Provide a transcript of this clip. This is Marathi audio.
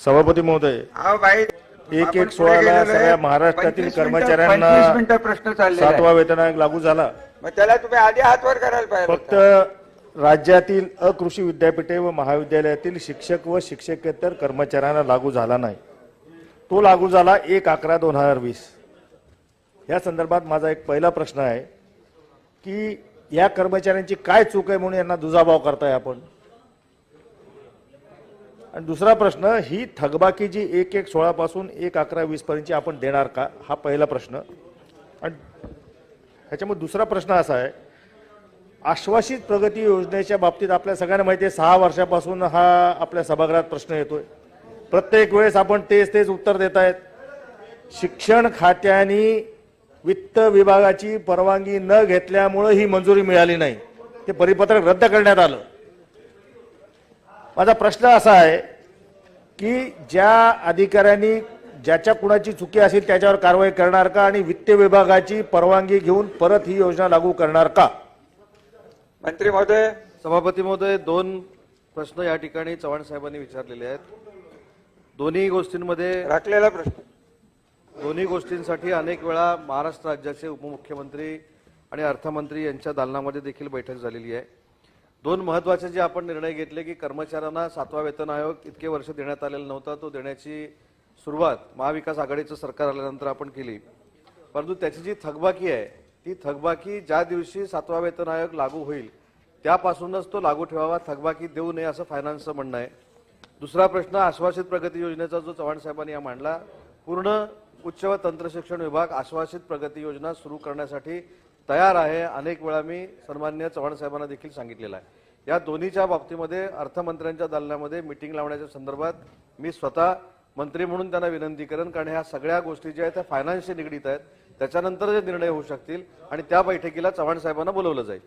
सभापती महोदय बाई एक एक सोळाला. सगळ्या महाराष्ट्रातील 25 मिनिटं- कर्मचाऱ्यांना 25 मिनिटं प्रश्न चाललेला आहे. सातवा वेतन आयोग लागू झाला मग त्याला तुम्ही आधी हातवर करायला पाहिजे फक्त. राज्यातील अकृषी विद्यापीठे व महाविद्यालयातील शिक्षक व शिक्षकेतर कर्मचाऱ्यांना लागू झाला नाही तो लागू झाला एक अकरा दोन हजार वीस या संदर्भात माझा एक पहिला प्रश्न आहे की या कर्मचाऱ्यांची काय चूक आहे म्हणून यांना दुजाभाव करताय आपण आणि दुसरा प्रश्न ही थकबाकी जी एक एक सोळापासून एक अकरा वीसपर्यंतची आपण देणार का? हा पहिला प्रश्न. आणि ह्याच्यामुळे दुसरा प्रश्न असा आहे आश्वासित प्रगती योजनेच्या बाबतीत आपल्या सगळ्यांना माहिती आहे सहा वर्षापासून हा आपल्या सभागृहात प्रश्न येतोय. प्रत्येक वेळेस आपण तेच तेच उत्तर देत आहेत शिक्षण खात्याने वित्त विभागाची परवानगी न घेतल्यामुळं ही मंजुरी मिळाली नाही. ते परिपत्रक रद्द करण्यात आलं. माझा प्रश्न असा आहे की ज्या अधिकाऱ्यांनी ज्याच्या कुणाची चुकी असेल त्याच्यावर कारवाई करणार का आणि वित्त विभागाची परवानगी घेऊन परत ही योजना लागू करणार का? मंत्री महोदय. सभापती महोदय दोन प्रश्न या ठिकाणी चव्हाण साहेबांनी विचारलेले आहेत. दोन्ही गोष्टींमध्ये राखलेला प्रश्न. दोन्ही गोष्टींसाठी अनेक वेळा महाराष्ट्र राज्याचे उपमुख्यमंत्री आणि अर्थमंत्री यांच्या दालनामध्ये देखील बैठक झालेली आहे. दोन महत्त्वाचे जे आपण निर्णय घेतले की कर्मचाऱ्यांना सातवा वेतन आयोग इतके वर्ष देण्यात आलेला नव्हता तो देण्याची सुरुवात महाविकास आघाडीचं सरकार आल्यानंतर आपण केली. परंतु त्याची जी थकबाकी आहे ती थकबाकी ज्या दिवशी सातवा वेतन आयोग लागू होईल त्यापासूनच तो लागू ठेवावा थकबाकी देऊ नये असं फायनान्सचं म्हणणं आहे. दुसरा प्रश्न आश्वासित प्रगती योजनेचा जो चव्हाण साहेबांनी या मांडला पूर्ण उच्च व तंत्रशिक्षण विभाग आश्वासित प्रगती योजना सुरू करण्यासाठी तयार आहे. अनेक वेळा मी सन्मान्य चव्हाण साहेबांना देखील सांगितलेलं आहे. या दोन्हीच्या बाबतीमध्ये अर्थमंत्र्यांच्या दालनामध्ये मिटिंग लावण्याच्या संदर्भात मी स्वतः मंत्री म्हणून त्यांना विनंती करेन कारण ह्या सगळ्या गोष्टी ज्या आहेत त्या फायनान्सशी निगडीत आहेत. त्याच्यानंतर जे निर्णय होऊ शकतील आणि त्या बैठकीला चव्हाण साहेबांना बोलवलं जाईल.